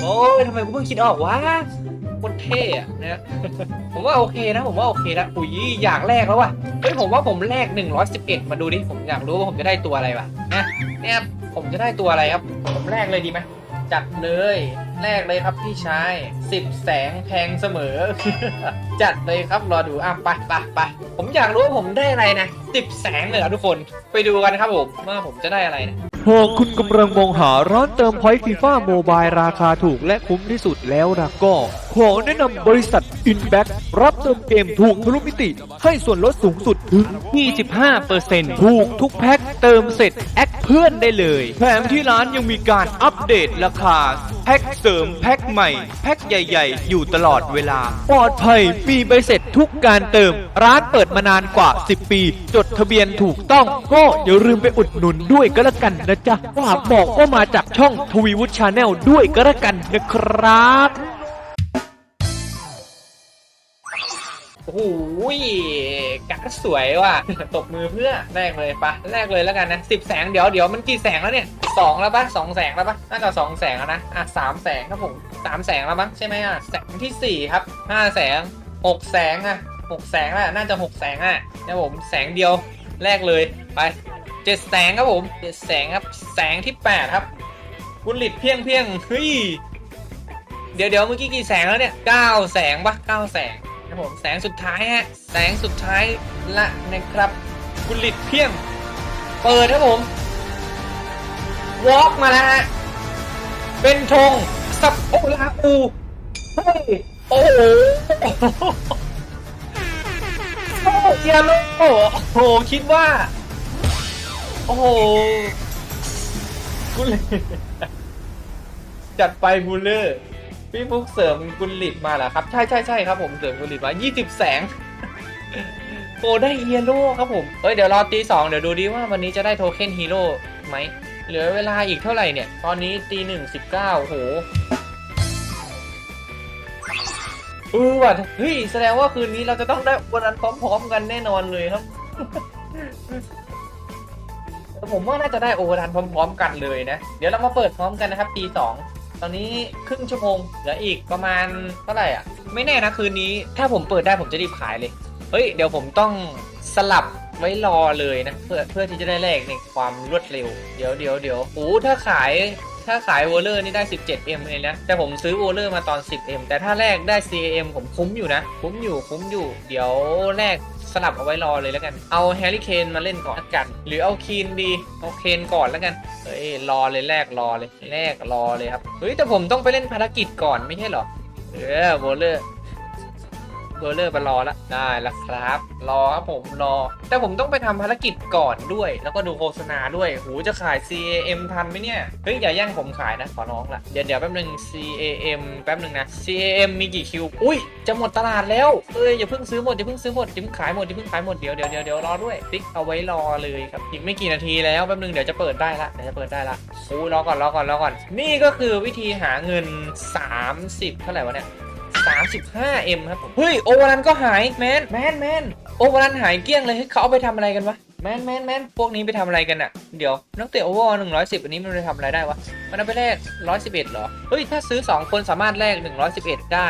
โอ้ยทำไมกูเพิ่งคิดออกวะโคตรเท่อะนะ ผมว่าโอเคนะ ผมว่าโอเคนะอุ้ยอยากแลกแล้วว่ะเฮ้ยผมว่าผมแลก111 มาดูดิผมอยากรู้ว่าผมจะได้ตัวอะไรวะนะเนี่ยผมจะได้ตัวอะไรครับ ผมแลกเลยดีไหมจัดเลยแลกเลยครับพี่ชาย10แสงแพงเสมอ จัดเลยครับรอดูอะไปไปไปผมอยากรู้ว่าผมได้อะไรนะ10แสงเลยเหรอทุกคน ไปดูกันครับผมว่าผมจะได้อะไรนะหากคุณกำลังมองหาร้านเติมพอยต์ฟีฟ่าโมบายราคาถูกและคุ้มที่สุดแล้วนะก็ ขอแนะนำบริษัท Inback รับเติมเกมถูกทะลุมิติ ให้ส่วนลดสูงสุดถึง 25%ถูกทุกแพ็คเติมเสร็จ แอดเพื่อนได้เลยแถมที่ร้านยังมีการอัปเดตราคา แพ็คเสริมแพ็คใหม่ แพ็คใหญ่ ๆ อยู่ตลอดเวลา ปลอดภัยมีใบเสร็จทุกการเติม ร้านเปิดมานานกว่า 10 ปีจดทะเบียนถูกต้อง ก็อย่าลืมไปอุดหนุนด้วยก็แล้วกันนะจ๊ะฝาบอกว่ามาจากช่องทวีวุฒิชาแนลด้วยก็แล้วกันนะครับโอ้โหการดสวยว่ะ ตบมือเพื่อแรกเลยปะแรกเลยแล้วกันนะสิบแสงเดี๋ยวเดี๋ยวมันกี่แสงแล้วเนี่ยสองแล้วปะสองแสงแล้วปะน่าจะสองแสงแล้วนะ อะสามแสงครับผมสามแสงแล้วมั้งใช่ไหมอะ แสงที่สี่ครับห้าแสงหกแสงอะ หกแสงแล้วน่าจะหกแสงอะนะผมแสงเดียวแรกเลยไปเจ็ดแสงครับผมเจ็ดแสงครับแสงที่แปดครับกุลิดเพียงเพียงเฮ้ยเดี๋ยวเดี๋ยวเมื่อกี้กี่แสงแล้วเนี่ยเก้าแสงปะเก้าแสงครับผมแสงสุดท้ายฮะแสงสุดท้ายละนะครับกุลิตเพียงเปิดครับผมวอล์กมาแล้วฮะเป็นธงสับโอลาอูเฮ้ยโอ้โหโอ้ เอียโลโอ้โหคิดว่า โอ้โหกุลิจัดไปบูลเลอร์พี่ฟุกเสริมกุลิตมาเหรอครับ ใช่ใช่ใช่ครับผมเสริมกุลลิตมา20 แสงโอ้ได้เฮียโร่ครับผมเอ้ยเดี๋ยวรอตีสองเดี๋ยวดูดิว่าวันนี้จะได้โทเค็นฮีโร่ไหมเหลือเวลาอีกเท่าไหร่เนี่ย ตอนนี้ตีหนึ่งสิบเก้าโห เออว่ะเฮ้ยแสดงว่าคืนนี้เราจะต้องได้วันนั้นพร้อมๆกันแน่นอนเลยครับ ผมว่าน่าจะได้โอเวอร์ทันพร้อม ๆ กันเลยนะ เดี๋ยวเรามาเปิดพร้อมกันนะครับตีสองตอนนี้ครึ่งชั่วโมงเหลืออีกประมาณเท่าไหร่อะ ไม่แน่นะคืนนี้ถ้าผมเปิดได้ผมจะรีบขายเลย เฮ้ยเดี๋ยวผมต้องสลับไว้รอเลยนะ เพื่อเพื่อที่จะได้แลกในความรวดเร็ว เดี๋ยวเดี๋ยวเดี๋ยวโอ้ถ้าขาย ถ้าขายวอลเลอร์นี่ได้ 17M เลยนะ แต่ผมซื้อวอลเลอร์มาตอน 10M แต่ถ้าแลกได้ CAM ผมคุ้มอยู่นะ คุ้มอยู่ คุ้มอยู่ เดี๋ยวแลกสลับเอาไว้รอเลยแล้วกัน เอาแฮร์รี่เคนมาเล่นก่อนละกัน หรือเอาคีนดี เอาเคนก่อนแล้วกัน เฮ้ย รอเลยแลกรอเลย แลกรอเลยครับ เฮ้ย แต่ผมต้องไปเล่นภารกิจก่อนไม่ใช่หรอ เออวอลเลอร์ วอลเลอร์มารอแล้วได้แล้วครับ รอครับผมรอ แต่ผมต้องไปทำภารกิจก่อนด้วย แล้วก็ดูโฆษณาด้วยหูจะขาย CAM ทันไหมเนี่ยเฮ้ยอย่าแย่งผมขายนะขอร้องละเดี๋ยวเดี๋ยวแป๊บนึง CAM แป๊บนึงนะ CAM มีกี่คิวอุ้ยจะหมดตลาดแล้วเอ้ยอย่าเพิ่งซื้อหมดอย่าเพิ่งซื้อหมดอย่าเพิ่งขายหมดอย่าเพิ่งขายหมดเดี๋ยวเดี๋ยวเดี๋ยวเดี๋ยวรอด้วยติ๊กเอาไว้รอเลยครับอีกไม่กี่นาทีแล้วแป๊บนึงเดี๋ยวจะเปิดได้ละเดี๋ยวจะเปิดได้ละอู้รอก่อนรอก่อนรอก่อน นี่ก็คือวิธีหาเงิน 30เท่าไหร่วะเนี่ย 35M ครับผมเฮ้ยโอเวอรันก็หายแมนแมนแมนโอเวอรันหายเกลี้ยงเลยเฮ้ยเขาเอาไปทำอะไรกันวะแมนแมนแมนพวกนี้ไปทำอะไรกันอะเดี๋ยวนักเตะโอเวอร์หนึ่งร้อยสิบอันนี้มันไปทำอะไรได้วะ มันเอาไปแลกร้อยสิบเอ็ดเหรอ เฮ้ย ถ้าซื้อ2คนสามารถแลก111ได้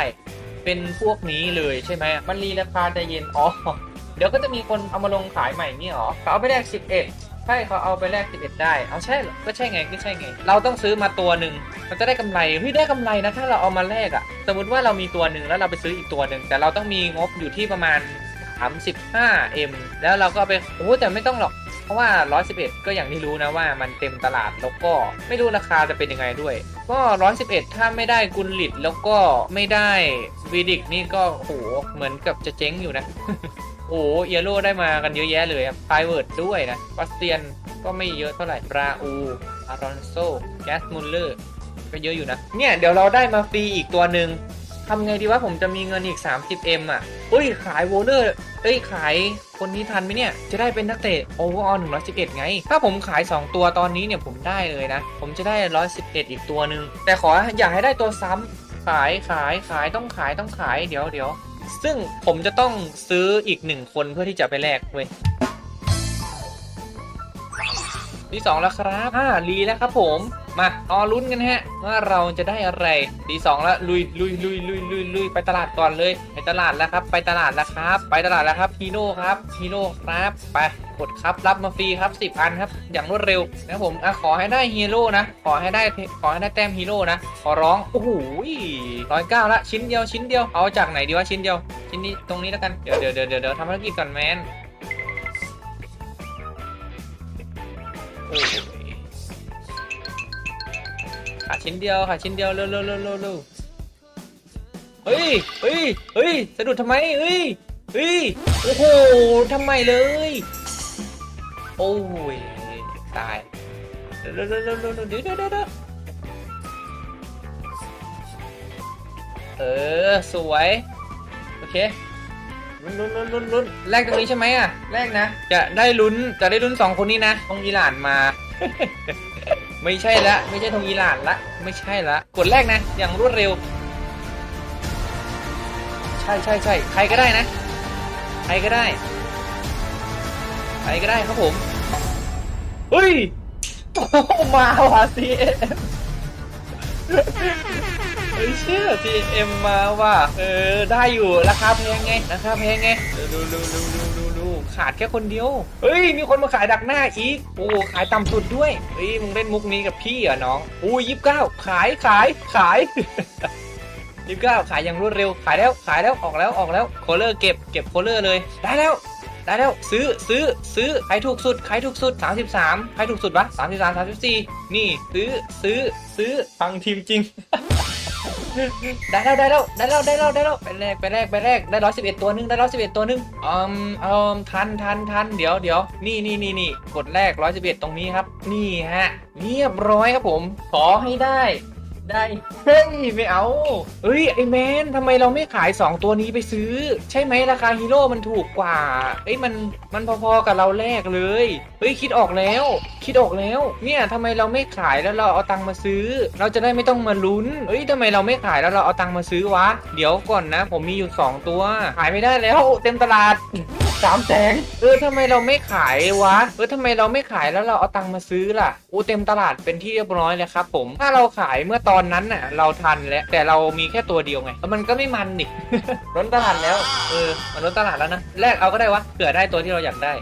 เป็นพวกนี้เลยใช่ไหมมันรีราคาใจเย็น อ๋อ เดี๋ยวก็จะมีคนเอามาลงขายใหม่นี่เหรอเขาเอาไปแลก11 ใช่เขาเอาไปแลก11 ได้ เอาใช่เหรอก็ใช่ไงก็ใช่ไง เราต้องซื้อมาตัวหนึ่งมันจะได้กำไรเฮ้ยได้กำไรนะถ้าเราเอามาแลกอะสมมติว่าเรามีตัวหนึ่งแล้วเราไปซื้ออีกตัวหนึ่งแต่เราต้องมีงบอยู่ที่ประมาณ 35M แล้วเราก็เอาไปโอ้แต่ไม่ต้องหรอก เพราะว่า 111 ก็อย่างที่รู้นะว่ามันเต็มตลาดแล้วก็ไม่รู้ราคาจะเป็นยังไงด้วย ก็ 111 ถ้าไม่ได้กุลลิตแล้วก็ไม่ได้วีดิกนี่ก็โหเหมือนกับจะเจ๊งอยู่นะ โอ้เอโร่ได้มากันเยอะแยะเลยครับไพเวิร์ดด้วยนะบัสเตียนก็ไม่เยอะเท่าไหร่ราอูอารอนโซแกสมุลเลอร์ก็เยอะอยู่นะ เนี่ยเดี๋ยวเราได้มาฟรีอีกตัวหนึ่งทำไงดีว่าผมจะมีเงินอีก 30M อะอุ้ย ขายโวลเลอร์ เอ้ย ขายคนนี้ทันไหมเนี่ย จะได้เป็นนักเตะโอเวอร์ออล111ไง ถ้าผมขาย 2 ตัวตอนนี้เนี่ยผมได้เลยนะ ผมจะได้111อีกตัวหนึ่ง แต่ขออย่าให้ได้ตัวซ้ำขายขายขายต้องขายต้องขาย เดี๋ยวเดี๋ยว ซึ่งผมจะต้องซื้ออีกหนึ่งคนเพื่อที่จะไปแลกเว้ยที่สองแล้วครับอ่ารีแล้วครับผม มาออลุ้นกันฮะ ว่าเราจะได้อะไรตีสองแล้วลุยลุยลุยลุยลุยลุยไปตลาดก่อนเลย ไปตลาดแล้วครับ ไปตลาดแล้วครับ ไปตลาดแล้วครับฮีโน่ครับฮีโน่ครับไป กดครับรับมาฟรีครับสิบอันครับ อย่างรวดเร็วนะผมอะขอให้ได้ฮีโร่นะ ขอให้ได้ขอให้ได้แต้มฮีโร่นะ ขอร้อง โอ้โหร้อยเก้าละชิ้นเดียวชิ้นเดียว เอาจากไหนดีวะชิ้นเดียว ชิ้นนี้ตรงนี้แล้วกัน เดี๋ยวเดี๋ยวเดี๋ยวเดี๋ยวทำภารกิจก่อนแมนขาดชิ้นเดียวขาดชิ้นเดียวเร็วเร็วเร็วเร็วเร็วเฮ้ยเฮ้ยเฮ้ยสะดุดทำไมเฮ้ยเฮ้ยโอ้โหทำไมเลย โอ้ยตายเร็วเร็วเร็วเร็วเร็วเร็วเดี๋ยวเดี๋ยวเดี๋ยวเดี๋ยวเออ สวย โอเคลุ้นลุ้นลุ้นลุ้นลุ้นแรกตรงนี้ใช่ไหมอะแรกนะ จะได้ลุ้น จะได้ลุ้นสองคนนี้นะตรงอิหร่านมา ไม่ใช่ละ ไม่ใช่ทงอิหร่านละ ไม่ใช่ละ กดแรกนะ อย่างรวดเร็ว ใช่ใช่ใช่ใครก็ได้นะ ใครก็ได้ ใครก็ได้ครับผม เฮ้ยโอ้โหมาว่ะ CM เฮ้ยเชื่อ CM มาว่ะ เออ ได้อยู่ ราคาแพงไง ราคาแพงไง ดูดูดูดูดูดูขาดแค่คนเดียว เฮ้ย มีคนมาขายดักหน้าอีก โอ้ขายต่ำสุดด้วย เฮ้ย มึงเล่นมุกนี้กับพี่เหรอน้อง อู้ยี่สิบเก้า ขาย ขาย ขาย ยี่สิบเก้าขายอย่างรวดเร็ว ขายแล้ว ขายแล้ว ออกแล้ว ออกแล้ว โคเลอร์เก็บ เก็บโคเลอร์เลย ได้แล้ว ได้แล้วซื้อซื้อซื้อใครถูกสุดใครถูกสุด 33 ใครถูกสุดวะ33 34 นี่ซื้อซื้อซื้อฟังทีมจริง ได้แล้วได้แล้วได้แล้วได้แล้วได้แล้วไปแรกไปแรกไปแรกได้ร้อยสิบเอ็ดตัวหนึงได้ร้อยสิบเอ็ดตัวหนึงอืมอืมทันทันทันเดี๋ยวเดี๋ยวนี่นี่นี่นี่กดแรกร้อยสิบเอ็ดตรงนี้ครับ นี่ฮะเรียบร้อยครับผม ขอให้ได้ ได้ เฮ้ยไม่เอาเฮ้ยไอแมนทำไมเราไม่ขาย 2 ตัวนี้ไปซื้อ ใช่ไหมราคาฮีโร่มันถูกกว่าเอ้ยมันมันพอๆกับเราแลกเลยเฮ้ยคิดออกแล้ว คิดออกแล้ว เนี่ยทำไมเราไม่ขายแล้วเราเอาตังค์มาซื้อ เราจะได้ไม่ต้องมาลุ้นเฮ้ยทำไมเราไม่ขายแล้วเราเอาตังค์มาซื้อวะ เดี๋ยวก่อนนะ ผมมีอยู่ 2 ตัว ขายไม่ได้แล้วเต็มตลาด สามแสงเออทำไมเราไม่ขายวะเออทำไมเราไม่ขายแล้วเราเอาตังค์มาซื้อล่ะโอ้เต็มตลาดเป็นที่เรียบร้อยเลยครับผมถ้าเราขายเมื่อตอนนั้นน่ะเราทันแล้วแต่เรามีแค่ตัวเดียวไงแล้วมันก็ไม่มันนี่ล้นตลาดแล้วเออมันล้นตลาดแล้วนะแลกเอาก็ได้วะเผื่อได้ตัวที่เราอยากได้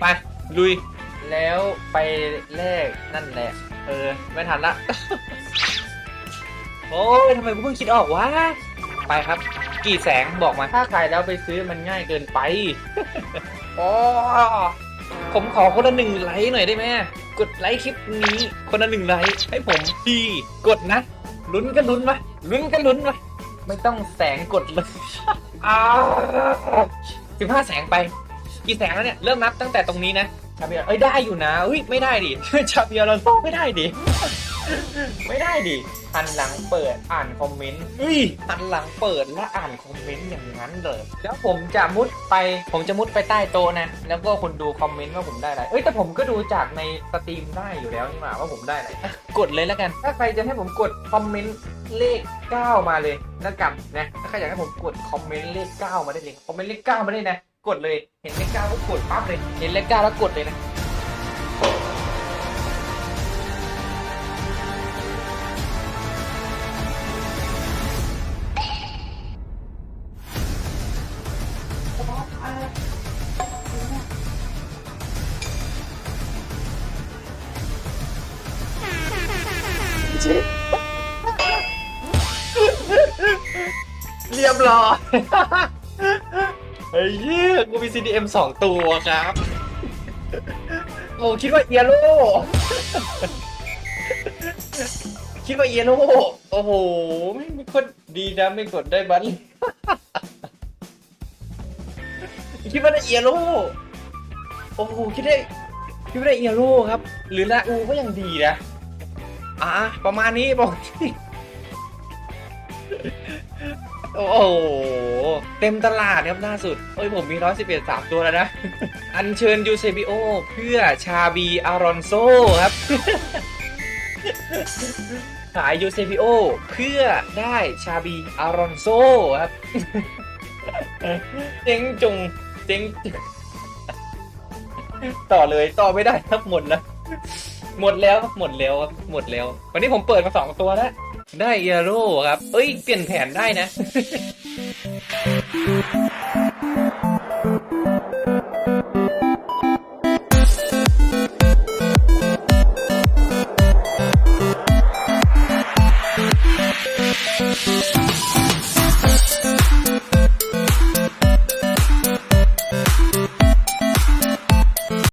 ไปลุยแล้วไปแลกนั่นแหละ เออ ไม่ทันละ โอ้ยทำไมกูเพิ่งคิดออกวะ ไปครับ กี่แสงบอกมาถ้าใครแล้วไปซื้อมันง่ายเกินไปอ๋อผมขอคนละหนึ่งไลค์หน่อยได้ไหมกดไลค์คลิปนี้คนละหนึ่งไลค์ให้ผมดีกดนะลุ้นกันลุ้นวะลุ้นกันลุ้นวะไม่ต้องแสงกดเลยอ้าวสิบห้าแสงไป กี่แสงแล้วเนี่ย เริ่มนับตั้งแต่ตรงนี้นะชาเบียเอ้ยได้อยู่นะเฮ้ยไม่ได้ดิชาเบียเราต้องไม่ได้ดิ ไม่ได้ดิหันหลังเปิดอ่านคอมเมนต์เฮ้ยหันหลังเปิดและอ่านคอมเมนต์อย่างนั้นเลยแล้วผมจะมุดไป ผมจะมุดไปใต้โต๊ะนะ แล้วก็คนดูคอมเมนต์ว่าผมได้อะไร เอ้ยแต่ผมก็ดูจากในสตรีมได้อยู่แล้วนี่หว่าว่าผมได้อะไรอะกดเลยแล้วกัน ถ้าใครจะให้ผมกดคอมเมนต์เลข 9 มาเลยแล้วกันนะ ถ้าใครอยากให้ผมกดคอมเมนต์เลข 9 มาได้เลย คอมเมนต์เลข 9 มาได้นะ กดเลย เห็นเลข 9 ก็กดปั๊บเลย เห็นเลข 9 แล้วกดเลยนะ รียบร้อยเฮ้ยเหี้ยกูมี CDM สองตัวครับโอ้คิดว่าเอียโร่คิดว่าเอียโร่โอ้โหไม่มีคนดีนะไม่กดได้บัตรคิดว่าได้เอียโร่โอ้โหคิดได้คิดว่าได้เอียโร่ครับ หรือละอูก็ยังดีนะอะประมาณนี้บอกที่ โอ้โห เต็มตลาดครับล่าสุดเอ้ยผมมี 111 3 ตัวแล้วนะ อัญเชิญยูเซบิโอ เพื่อชาบีอารอนโซครับ ขายยูเซบิโอ เพื่อได้ชาบีอารอนโซครับ เจ๊งจงเจ๊งต่อเลยต่อไม่ได้ครับหมดแล้วหมดแล้วหมดแล้วหมดแล้ว วันนี้ผมเปิดมาสองตัวแล้ว ได้เอโร่ครับ เอ้ย เปลี่ยนแผนได้นะ